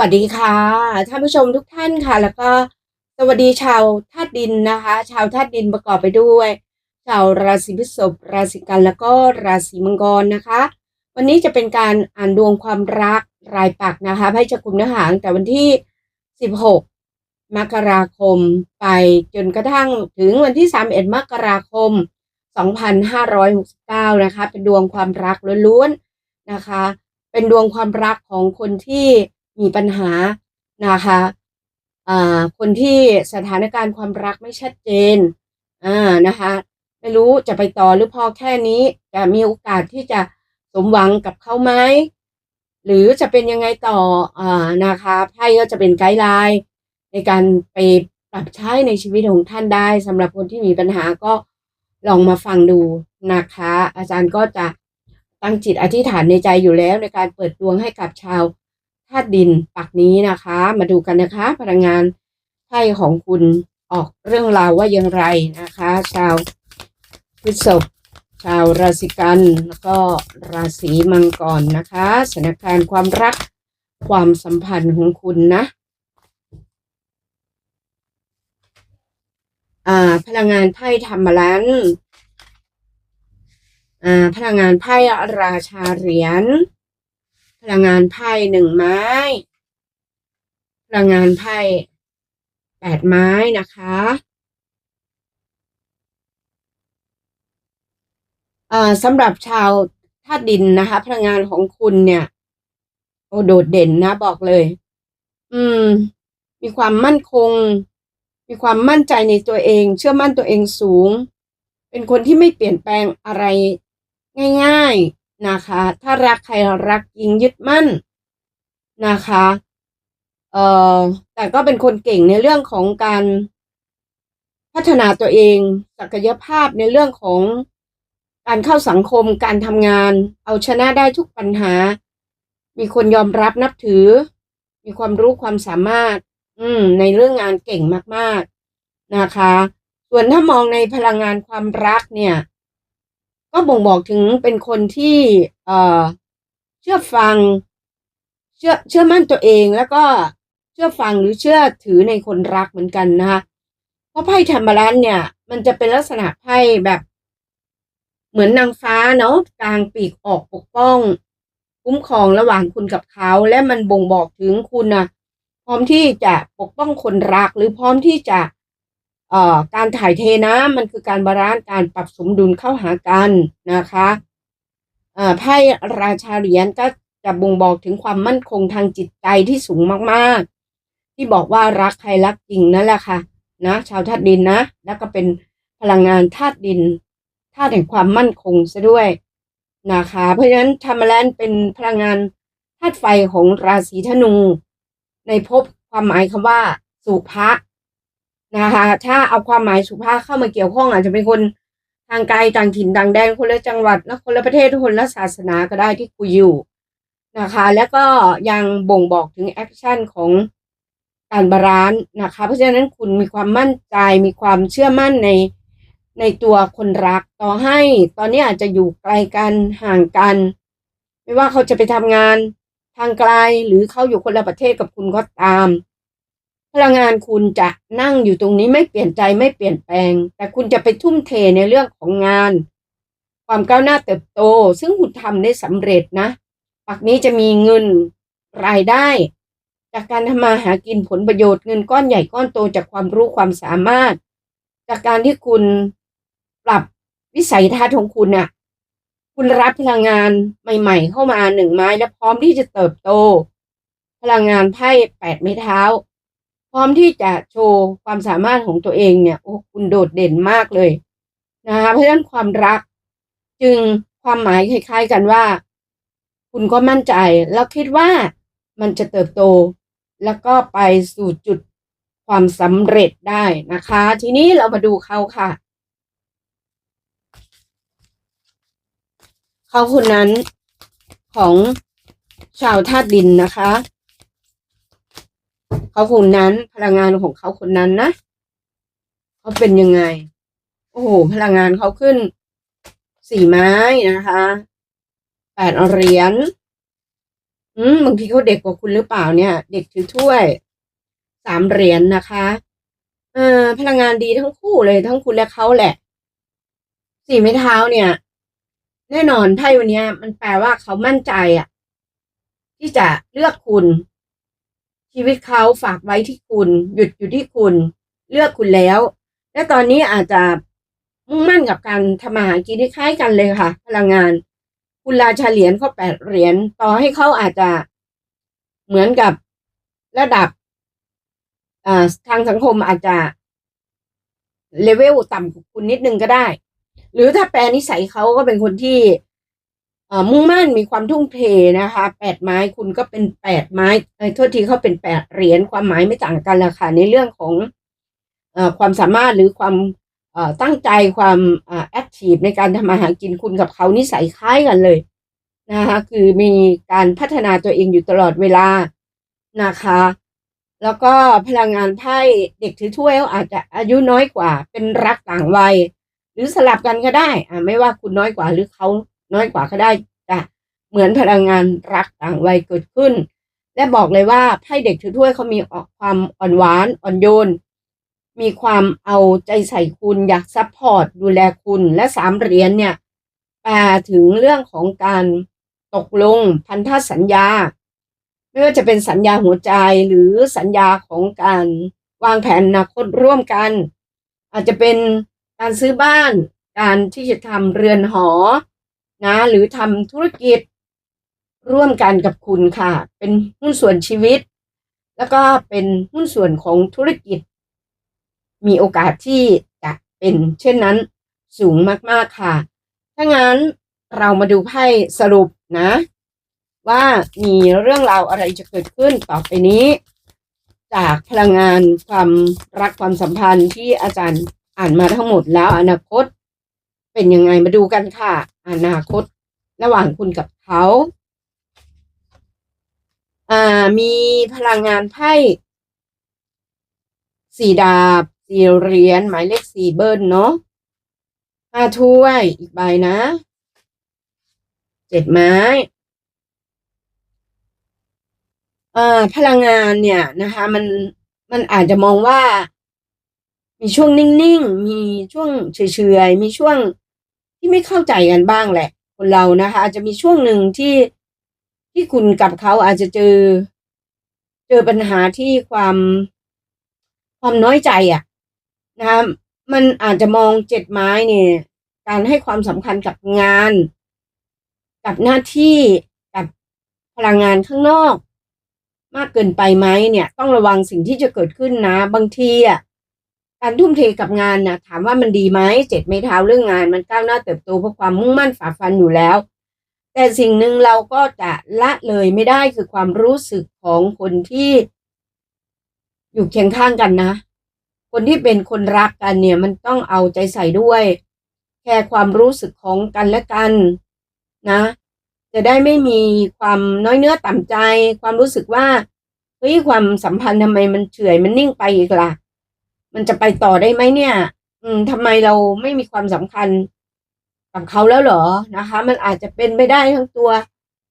วัสดีค่ะท่านผู้ชมทุกท่านค่ะ แล้วก็สวัสดีชาวธาตุดินนะคะ ชาวธาตุดินประกอบไปด้วย ชาวราศีพฤษภราศีกันแล้วก็ราศีมังกรนะคะ วันนี้จะเป็นการอ่านดวงความรักรายปักนะคะให้จะคุมเนื้อหาแต่วันที่ 16 มกราคมไปจนกระทั่งถึงวันที่ 31 มกราคม 2569 นะคะ เป็นดวงความรักล้วนๆนะคะ เป็นดวงความรักของคนที่ มีปัญหานะคะอ่าคนที่สถานการณ์ความรักไม่ชัดเจนอ่านะคะไม่รู้จะไปต่อหรือพอแค่นี้จะมีโอกาสที่จะสมหวังกับเขาไหมหรือจะเป็นยังไงต่ออ่านะคะไพ่ก็จะเป็นไกด์ไลน์ในการไปปรับใช้ในชีวิตของท่านได้สำหรับคนที่มีปัญหาก็ลองมาฟังดูนะคะ อาจารย์ก็จะตั้งจิตอธิษฐานในใจอยู่แล้วในการเปิดดวงให้กับชาว ธาตุดินปักนี้นะคะ มาดูกันนะคะ พลังงานไพ่ของคุณออกเรื่องราวว่าอย่างไรนะคะ ชาวพฤษภชาวราศีกันแล้วก็ราศีมังกรนะคะสถานการณ์ความรักความสัมพันธ์ของคุณนะพลังงานไพ่ธรรมลันพลังงานไพ่ราชาเหรียญ พลังงานไพ่หนึ่งไม้ พลังงานไพ่แปดไม้นะคะอ่าสำหรับชาวธาตุดินนะคะ พลังงานของคุณเนี่ย โอโดดเด่นนะบอกเลย อืม มีความมั่นคง มีความมั่นใจในตัวเอง เชื่อมั่นตัวเองสูง เป็นคนที่ไม่เปลี่ยนแปลงอะไรง่าย ๆ นะคะ ถ้ารักใครรักยิงยึดมั่นนะคะเอ่อแต่ก็เป็นคนเก่งในเรื่องของการพัฒนาตัวเอง ศักยภาพในเรื่องของการเข้าสังคม การทำงาน เอาชนะได้ทุกปัญหา มีคนยอมรับนับถือ มีความรู้ความสามารถ อืม ในเรื่องงานเก่งมาก ๆ นะคะ ส่วนถ้ามองในพลังงานความรักเนี่ย ก็บ่งบอกถึงเป็นคนที่เอ่อเชื่อฟัง เชื่อเชื่อมั่นตัวเองแล้วก็เชื่อฟังหรือเชื่อถือในคนรักเหมือนกันนะคะเพราะไพ่ธรรมรันเนี่ย มันจะเป็นลักษณะไพ่แบบ เหมือนนางฟ้าเนาะกลางปีกออกปกป้อง คุ้มครองระหว่างคุณกับเขา และมันบ่งบอกถึงคุณนะพร้อมที่จะปกป้องคนรักหรือพร้อมที่จะ การถ่ายเทนะมันคือการบาลานซ์การปรับสมดุลเข้าหากันนะคะเอ่อไพ่ราชาเหรียญก็จะบ่งบอกถึงความมั่นคงทางจิตใจที่สูงมากๆ ที่บอกว่ารักใครรักจริงนั่นแหละค่ะนะชาวธาตุดินนะ แล้วก็เป็นพลังงานธาตุดินธาตุแห่งความมั่นคงซะด้วยนะคะ เพราะฉะนั้นธรรมแลนเป็นพลังงานธาตุไฟของราศีธนู ในภพความหมายคำว่า สุภะ นะคะ ถ้าเอาความหมายสุภาพเข้ามาเกี่ยวข้องอาจจะเป็นคนทางไกลต่างถิ่นต่างแดนคนละจังหวัดและคนละประเทศคนละศาสนาก็ได้ที่คุยอยู่นะคะ แล้วก็ยังบ่งบอกถึงแอคชั่นของการบาลานซ์นะคะ เพราะฉะนั้นคุณมีความมั่นใจมีความเชื่อมั่นในในตัวคนรักต่อให้ ตอนนี้อาจจะอยู่ไกลกันห่างกัน ไม่ว่าเขาจะไปทำงานทางไกลหรือเขาอยู่คนละประเทศกับคุณก็ตาม พลังงานคุณจะนั่งอยู่ตรงนี้ไม่เปลี่ยนใจไม่เปลี่ยนแปลง แต่คุณจะไปทุ่มเทในเรื่องของงาน ความก้าวหน้าเติบโต ซึ่งคุณทำได้สำเร็จนะปักนี้จะมีเงินรายได้ จากการทำมาหากินผลประโยชน์เงินก้อนใหญ่ก้อนโตจากความรู้ความสามารถ จากการที่คุณปรับวิสัยทัศน์ของคุณน่ะ คุณรับพลังงานใหม่ ๆ เข้ามาหนึ่งไม้และพร้อมที่จะเติบโต พลังงานไพ่แปดไม้เท้า พร้อมที่จะโชว์ความสามารถของตัวเองเนี่ยโอ้คุณโดดเด่นมากเลยนะคะเพราะฉะนั้นความรัก จึงความหมายคล้ายๆกันว่า คุณก็มั่นใจแล้วคิดว่ามันจะเติบโต แล้วก็ไปสู่จุดความสำเร็จได้นะคะ ทีนี้เรามาดูเขาค่ะ เขาคนนั้นของชาวธาตุดินนะคะ เขาคนนั้นพลังงานของเขาคนนั้นนะเขาเป็นยังไง โอ้โหพลังงานเขาขึ้นสี่ไม้นะคะแปดเหรียญอืมบางทีเขาเด็กกว่าคุณหรือเปล่าเนี่ย เด็กถือถ้วยสามเหรียญนะคะเออพลังงานดีทั้งคู่เลยทั้งคุณและเขาแหละ สี่ไม้เท้าเนี่ย แน่นอนไพ่วันนี้มันแปลว่าเขามั่นใจอะที่จะเลือกคุณ ชีวิตเขาฝากไว้ที่คุณ หยุดอยู่ที่คุณ เลือกคุณแล้ว และตอนนี้อาจจะมุ่งมั่นกับการทำมาหากินที่คล้ายกันเลยค่ะ พลังงาน คุณราชาเหรียญเขาแปดเหรียญต่อให้เขาอาจจะเหมือนกับระดับทางสังคมอาจจะเลเวลต่ำกว่าคุณนิดนึงก็ได้ หรือถ้าแปลนิสัยเขาก็เป็นคนที่ มุ่งมั่นมีความทุ่มเทนะคะแปดไม้คุณก็เป็นแปดไม้เอ้ยโทษทีเขาเป็นแปดเหรียญความหมายไม่ต่างกันละค่ะในเรื่องของเอ่อความสามารถหรือความเอ่อตั้งใจความอ่าแอคทีฟในการทำมาหากินคุณกับเขานิสัยคล้ายกันเลยนะคะคือมีการพัฒนาตัวเองอยู่ตลอดเวลานะคะ แล้วก็พลังงานไพ่เด็กถือถ้วยอาจจะอายุน้อยกว่า เป็นรักต่างวัย หรือสลับกันก็ได้อ่าไม่ว่าคุณน้อยกว่าหรือเขา น้อยกว่าก็ได้จ้ะเหมือนพลังงานรักต่างวัยเกิดขึ้น และบอกเลยว่าไพ่เด็กถือถ้วยเขามีออกความอ่อนหวานอ่อนโยน มีความเอาใจใส่คุณอยากซัพพอร์ตดูแลคุณและสามเหรียญเนี่ยแปลถึงเรื่องของการตกลงพันธสัญญา ไม่ว่าจะเป็นสัญญาหัวใจหรือสัญญาของการวางแผนอนาคตร่วมกัน อาจจะเป็นการซื้อบ้าน การที่จะทำเรือนหอ นะ หรือทำธุรกิจร่วมกันกับคุณค่ะ เป็นหุ้นส่วนชีวิต แล้วก็เป็นหุ้นส่วนของธุรกิจ มีโอกาสที่จะเป็นเช่นนั้นสูงมากๆค่ะ ถ้างั้นเรามาดูไพ่สรุปนะ ว่ามีเรื่องราวอะไรจะเกิดขึ้นต่อไปนี้ จากพลังงานความรักความสัมพันธ์ที่อาจารย์อ่านมาทั้งหมดแล้วอนาคต เป็นยังไงมาดูกันค่ะ อนาคต ระหว่างคุณกับเขาอ่ามีพลังงานไพ่สี่ดาบสี่เหรียญหมายเลขสี่เบิ้ลเนาะห้าถ้วยอีกใบนะเจ็ดไม้อ่อพลังงานเนี่ยนะคะ มันมันอาจจะมองว่า มีช่วงนิ่งๆ มีช่วงเฉยๆ มีช่วง ที่ไม่เข้าใจกันบ้างแหละ คนเรานะคะ อาจจะมีช่วงหนึ่งที่ที่คุณกับเขาอาจจะเจอ เจอปัญหาที่ความความน้อยใจอะนะคะมันอาจจะมองเจ็ดไม้เนี่ย การให้ความสำคัญกับงาน กับหน้าที่กับพลังงานข้างนอก มากเกินไปไหมเนี่ย ต้องระวังสิ่งที่จะเกิดขึ้นนะ บางทีอะ การทุ่มเทกับงานนะถามว่ามันดีไหมเจ็ดไม้เท้าเรื่องงาน มันก้าวหน้าเติบโตเพราะความมุ่งมั่นฝ่าฟันอยู่แล้ว แต่สิ่งหนึ่งเราก็จะละเลยไม่ได้คือความรู้สึกของคนที่ อยู่เคียงข้างกันนะ คนที่เป็นคนรักกันเนี่ย มันต้องเอาใจใส่ด้วย แค่ความรู้สึกของกันและกันนะ จะได้ไม่มีความน้อยเนื้อต่ำใจ ความรู้สึกว่าเฮ้ยความสัมพันธ์ทำไมมันเฉื่อยมันนิ่งไปอีกล่ะ มันจะไปต่อได้ไหมเนี่ย อืมทำไมเราไม่มีความสำคัญกับเขาแล้วเหรอนะคะ มันอาจจะเป็นไปได้ทั้งตัว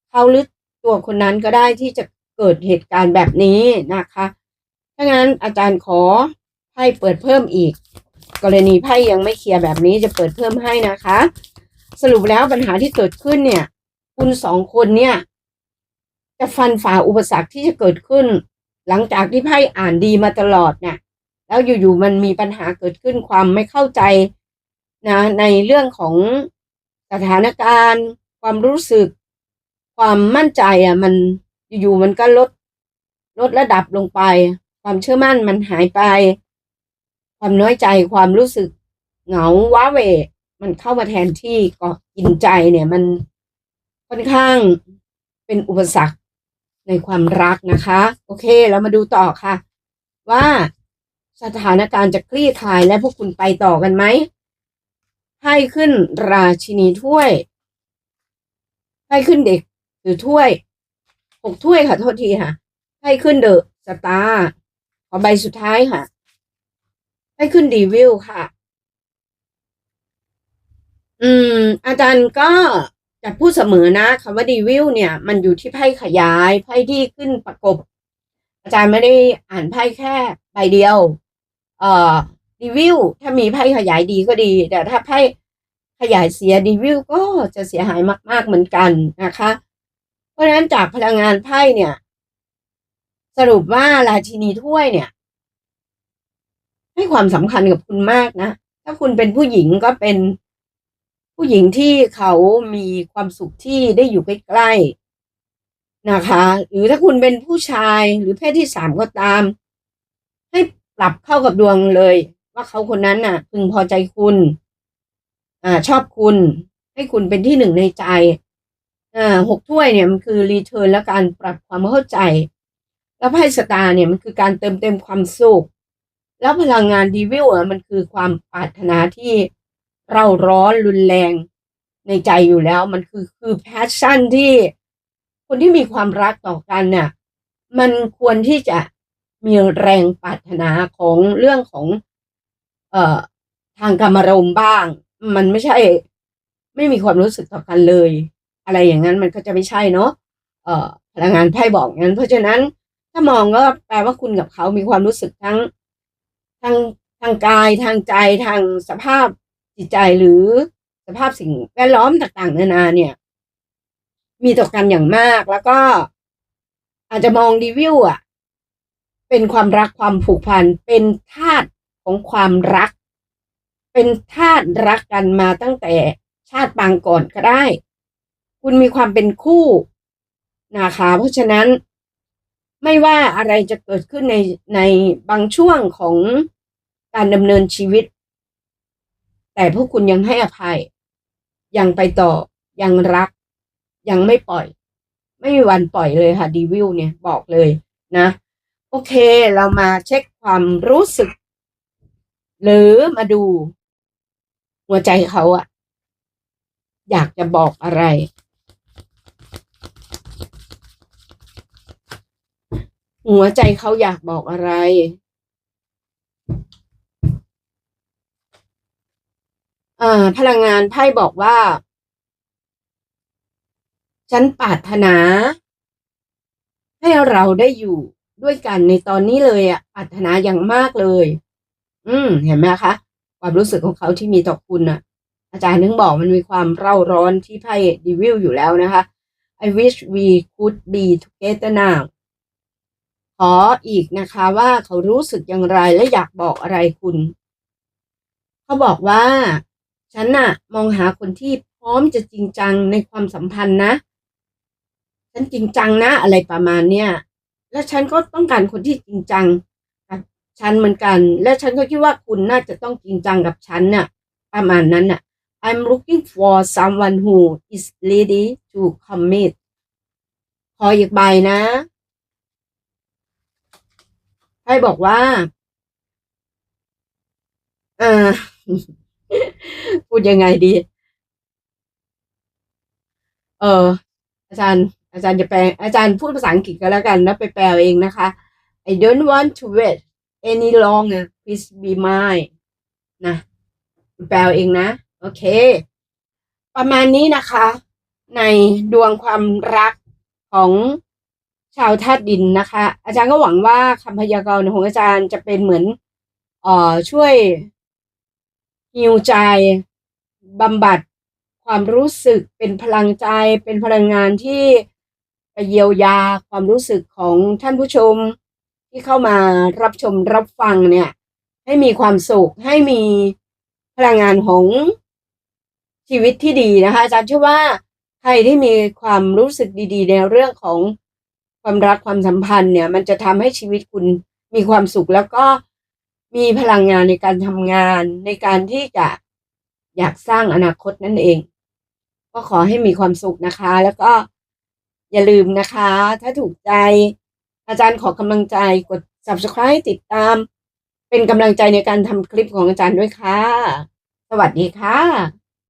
เขาหรือตัวคนนั้นก็ได้ที่จะเกิดเหตุการณ์แบบนี้นะคะถ้างั้นอาจารย์ขอไพ่เปิดเพิ่มอีก กรณีไพ่ยังไม่เคลียร์แบบนี้จะเปิดเพิ่มให้นะคะ สรุปแล้วปัญหาที่เกิดขึ้นเนี่ย คุณสองคนเนี่ย จะฟันฝ่าอุปสรรคที่จะเกิดขึ้น หลังจากที่ไพ่อ่านดีมาตลอดเนี่ย แล้วอยู่ๆมันมีปัญหาเกิดขึ้นความไม่เข้าใจนะในเรื่องของสถานการณ์ ความรู้สึก ความมั่นใจอะ มันอยู่ๆมันก็ลดลดระดับลงไป ความเชื่อมั่นมันหายไป ความน้อยใจความรู้สึก เหงาว้าเวมันเข้ามาแทนที่ก็กินใจเนี่ยมันค่อนข้างเป็นอุปสรรคในความรักนะคะ โอเค เรามาดูต่อค่ะ ว่า สถานการณ์จะคลี่คลายและพวกคุณไปต่อกันไหมไพ่ขึ้นราชินีถ้วยไพ่ขึ้นเด็กหรือถ้วยหกถ้วยค่ะโทษทีค่ะไพ่ขึ้นเดอะสตาร์ขอใบสุดท้ายค่ะไพ่ขึ้นดีวิลค่ะ อืม อาจารย์ก็จะพูดเสมอนะคำว่าดีวิวเนี่ย มันอยู่ที่ไพ่ขยายไพ่ที่ขึ้นประกบ อาจารย์ไม่ได้อ่านไพ่แค่ใบเดียว เอ่อดีวิวถ้ามีไพ่ขยายดีก็ดี แต่ถ้าไพ่ขยายเสียดีวิวก็จะเสียหายมาก ๆเหมือนกันนะคะ เพราะฉะนั้นจากพลังงานไพ่เนี่ย สรุปว่าราชินีถ้วยเนี่ย ให้ความสำคัญกับคุณมากนะ ถ้าคุณเป็นผู้หญิงก็เป็นผู้หญิงที่เขามีความสุขที่ได้อยู่ใกล้ๆนะคะ หรือถ้าคุณเป็นผู้ชายหรือเพศที่สามก็ตาม หลับเข้ากับดวงเลย ว่าเขาคนนั้นน่ะ พึงพอใจคุณ อ่า ชอบคุณ ให้คุณเป็นที่หนึ่งในใจ อ่าหกถ้วยเนี่ยมันคือรีเทิร์นและการปรับความเข้าใจ แล้วไพ่สตาร์เนี่ยมันคือการเติมเต็มความสุขแล้วพลังงานดีวิลอะมันคือความปรารถนาที่เราร้อนรุนแรงในใจอยู่แล้ว มันคือคือแพชชั่นที่คนที่มีความรักต่อกันน่ะ มันควรที่จะ มีแรงปรารถนาของเรื่องของ เอ่อทางกรรมารมณ์บ้าง มันไม่ใช่ ไม่มีความรู้สึกต่อกันเลย อะไรอย่างนั้นมันก็จะไม่ใช่เนาะเอ่อพลังงานไพ่บอกงั้น เพราะฉะนั้นถ้ามองก็แปลว่าคุณกับเขามีความรู้สึกทั้งทางทางกายทางใจทางสภาพจิตใจหรือสภาพสิ่งแวดล้อมต่างๆนานาเนี่ย มีต่อกันอย่างมากแล้วก็อาจจะมองดีวิวอะ เป็นความรักความผูกพัน เป็นธาตุของความรัก เป็นธาตุรักกันมาตั้งแต่ชาติปางก่อนก็ได้ คุณมีความเป็นคู่นะคะเพราะฉะนั้นไม่ว่าอะไรจะเกิดขึ้นในในบางช่วงของการดำเนินชีวิต แต่พวกคุณยังให้อภัย ยังไปต่อ ยังรัก ยังไม่ปล่อย ไม่มีวันปล่อยเลยค่ะดีวิวเนี่ยบอกเลยนะ โอเค เรามาเช็คความรู้สึก หรือมาดู หัวใจเขาอะอยากจะบอกอะไร หัวใจเขาอยากบอกอะไร อ่า พลังงานไพ่บอกว่า ฉันปรารถนา ให้เราได้อยู่ ด้วยกันในตอนนี้เลยอะปรารถนาอย่างมากเลย อืม เห็นไหมคะ ความรู้สึกของเขาที่มีต่อคุณอะ อาจารย์นึงบอกมันมีความเร่าร้อนที่ไพ่ดีวิลอยู่แล้วนะคะ I wish we could be together now ขออีกนะคะว่าเขารู้สึกอย่างไรและอยากบอกอะไรคุณ เขาบอกว่า ฉันน่ะ มองหาคนที่พร้อมจะจริงจังในความสัมพันธ์นะ ฉันจริงจังนะ อะไรประมาณเนี้ย และฉันก็ต้องการคนที่จริงจังกับฉันเหมือนกัน และฉันก็คิดว่าคุณน่าจะต้องจริงจังกับฉันน่ะประมาณนั้นน่ะ I'm looking for someone who is ready to commit ขออีกใบนะไพ่บอกว่าเออพูดยังไงดี เอออาจารย์ อาจารย์จะแปลอาจารย์พูดภาษาอังกฤษก็แล้วกันแล้วไปแปลเองนะคะ I don't want to wait any longer please be mine นะแปลเองนะ โอเค ประมาณนี้นะคะ ในดวงความรักของชาวธาตุดินนะคะ อาจารย์ก็หวังว่าคำพยากรณ์ของอาจารย์จะเป็นเหมือนเอ่อช่วยฮิวใจบำบัดความรู้สึกเป็นพลังใจเป็นพลังงานที่ เยียวยาความรู้สึกของท่านผู้ชม ที่เข้ามารับชมรับฟังเนี่ย ให้มีความสุขให้มีพลังงานของชีวิตที่ดีนะคะอาจารย์เชื่อว่าใครที่มีความรู้สึกดี ๆ ในเรื่องของความรักความสัมพันธ์เนี่ย มันจะทำให้ชีวิตคุณมีความสุขแล้วก็มีพลังงานในการทำงานในการที่จะอยากสร้างอนาคตนั่นเอง ก็ขอให้มีความสุขนะคะ แล้วก็ อย่าลืมนะคะ ถ้าถูกใจ อาจารย์ขอกำลังใจกด subscribe ติดตาม เป็นกำลังใจในการทำคลิปของอาจารย์ด้วยค่ะ สวัสดีค่ะ